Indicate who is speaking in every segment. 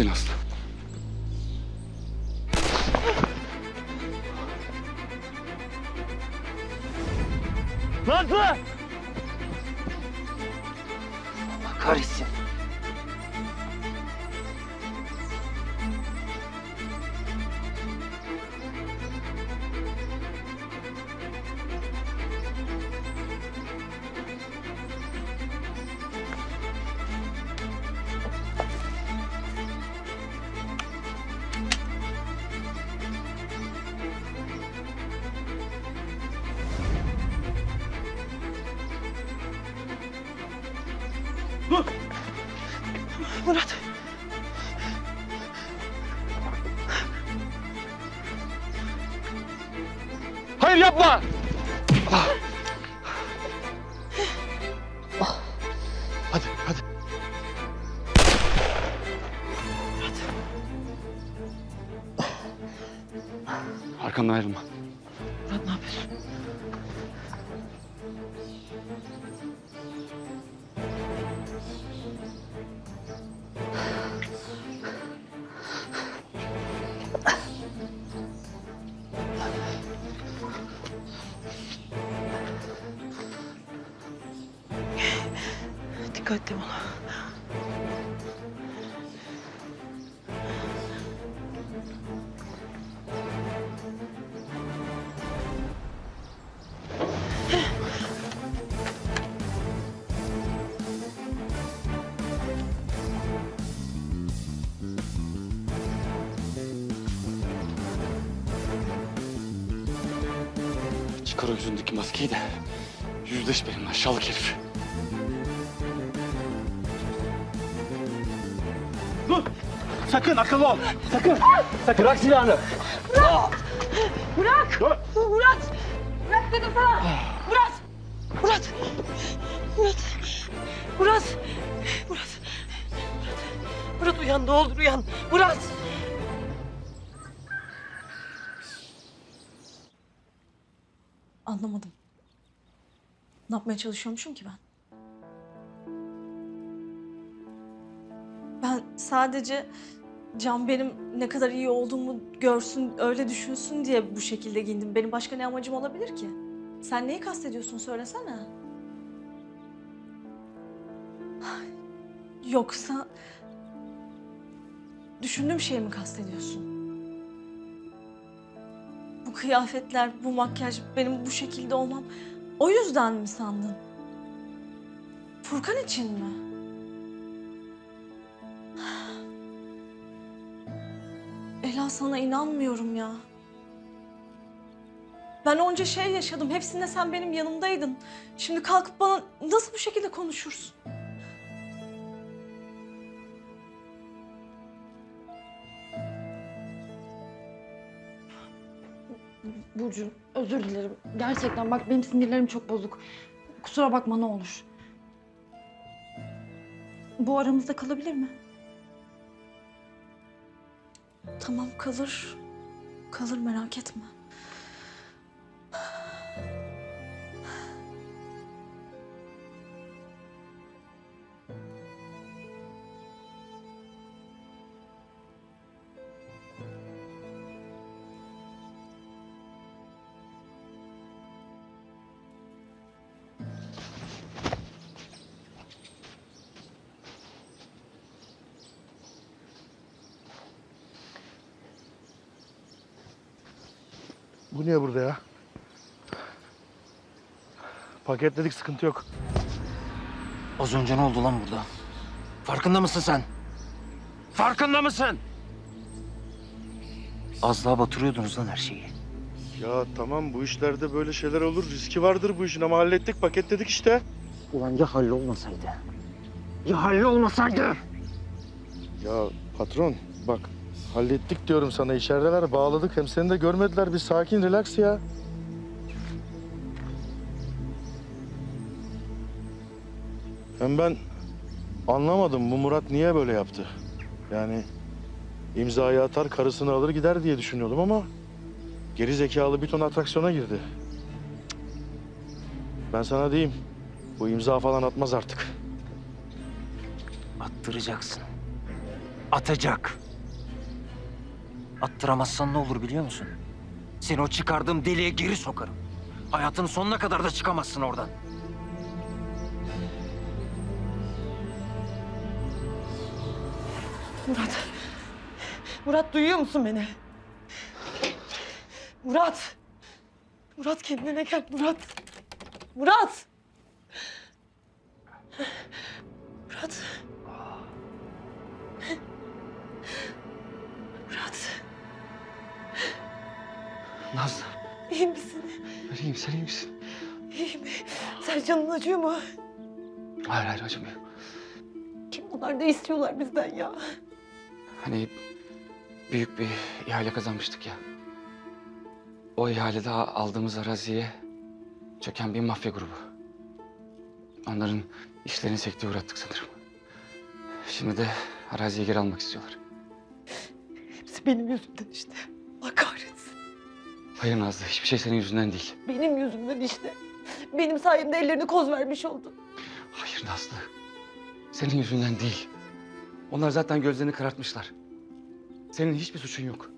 Speaker 1: Hadi Nazlı.
Speaker 2: Nazlı!
Speaker 3: Kahretsin.
Speaker 2: Murat.
Speaker 1: Hayır yapma! Hadi, hadi. Arkamdan ayrılma.
Speaker 2: Dikkatli ol.
Speaker 1: Çıkar o yüzündeki maskeyi de yüzleş benimle aşağılık herif.
Speaker 2: Dur! Sakın akıllı ol. Sakın. Sakın. Bırak silahını.
Speaker 4: Bırak!
Speaker 2: Dur.
Speaker 4: Murat! Bırak dedim sana! Murat! Murat! Murat! Murat! Murat! Murat uyan ne olur uyan! Murat! Anlamadım. Ne yapmaya çalışıyormuşum ki ben? Ben sadece Can benim ne kadar iyi olduğumu görsün, öyle düşünsün diye bu şekilde giyindim. Benim başka ne amacım olabilir ki? Sen neyi kastediyorsun söylesene. Yoksa düşündüğüm şeyi mi kastediyorsun? Bu kıyafetler, bu makyaj, benim bu şekilde olmam o yüzden mi sandın? Furkan için mi? Sana inanmıyorum ya. Ben onca şey yaşadım. Hepsinde sen benim yanımdaydın. Şimdi kalkıp bana nasıl bu şekilde konuşursun?
Speaker 5: Burcu özür dilerim. Gerçekten bak benim sinirlerim çok bozuk. Kusura bakma ne olur. Bu aramızda kalabilir mi?
Speaker 4: Tamam kalır. Kalır merak etme.
Speaker 6: Bu niye burada ya? Paketledik sıkıntı yok.
Speaker 3: Az önce ne oldu lan burada? Farkında mısın sen? Farkında mısın? Az daha batırıyordunuz lan her şeyi.
Speaker 6: Ya tamam bu işlerde böyle şeyler olur. Riski vardır bu işin ama hallettik paketledik işte.
Speaker 3: Ulan ya hallolmasaydı? Ya hallolmasaydı?
Speaker 6: Ya patron bak hallettik diyorum sana içerideler bağladık hem seni de görmediler bir sakin relax ya. Hem ben anlamadım bu Murat niye böyle yaptı. Yani imzayı atar karısını alır gider diye düşünüyordum ama geri zekalı bir ton atraksiyona girdi. Ben sana diyeyim bu imza falan atmaz artık.
Speaker 3: Attıracaksın. Atacak. Attıramazsan ne olur biliyor musun? Seni o çıkardığım deliğe geri sokarım. Hayatının sonuna kadar da çıkamazsın oradan.
Speaker 5: Murat. Murat duyuyor musun beni? Murat. Murat kendine gel. Murat. Murat. Murat.
Speaker 1: Nazlı.
Speaker 5: iyi misin?
Speaker 1: Ben iyiyim sen iyi misin?
Speaker 5: İyiyim. Sen canın acıyor mu?
Speaker 1: Hayır hayır acımıyor.
Speaker 5: Kim bunlar ne istiyorlar bizden ya?
Speaker 1: Hani büyük bir ihale kazanmıştık ya. O ihalede aldığımız araziye çöken bir mafya grubu. Onların işlerini sekteye uğrattık sanırım. Şimdi de araziyi geri almak istiyorlar.
Speaker 5: Hepsi benim yüzümden işte.
Speaker 1: Hayır Nazlı hiçbir şey senin yüzünden değil.
Speaker 5: Benim yüzümden işte. Benim sayemde ellerini koz vermiş oldu.
Speaker 1: Hayır Nazlı. Senin yüzünden değil. Onlar zaten gözlerini karartmışlar. Senin hiçbir suçun yok.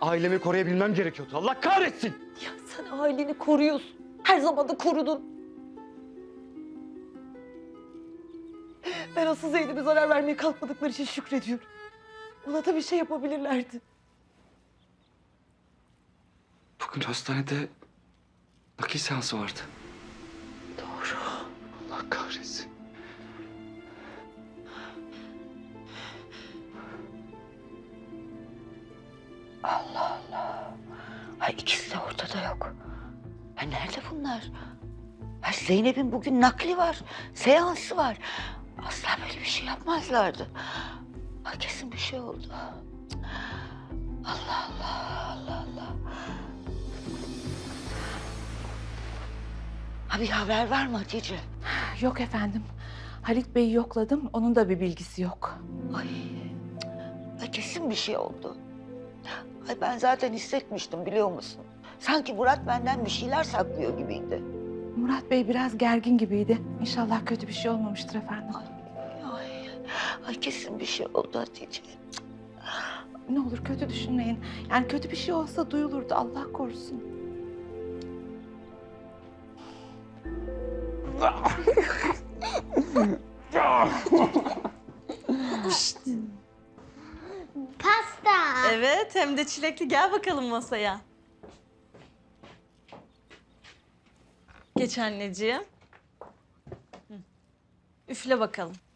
Speaker 1: Ailemi koruyabilmem gerekiyordu. Allah kahretsin!
Speaker 5: Ya sen aileni koruyorsun. Her zaman da korudun. Ben asıl Zeynep'e zarar vermeye kalkmadıkları için şükrediyorum. Ona da bir şey yapabilirlerdi.
Speaker 1: Bugün hastanede nakil seansı vardı.
Speaker 5: Doğru.
Speaker 1: Allah kahretsin.
Speaker 7: Ay ikisi de ortada yok. Ha nerede bunlar? Ha Zeynep'in bugün nakli var, seansı var. Asla böyle bir şey yapmazlardı. Ha kesin bir şey oldu. Allah Allah, Allah Ha bir haber var mı Hatice?
Speaker 8: Yok efendim. Halit Bey'i yokladım. Onun da bir bilgisi yok.
Speaker 7: Ay, ay kesin bir şey oldu. Ay ben zaten hissetmiştim biliyor musun? Sanki Murat benden bir şeyler saklıyor gibiydi.
Speaker 8: Murat Bey biraz gergin gibiydi. İnşallah kötü bir şey olmamıştır efendim.
Speaker 7: Ay, ay kesin bir şey oldu Hatice.
Speaker 8: Ne olur kötü düşünmeyin. Yani kötü bir şey olsa duyulurdu. Allah korusun.
Speaker 4: Pasta. Evet hem de çilekli. Gel bakalım masaya. Geç anneciğim. Üfle bakalım.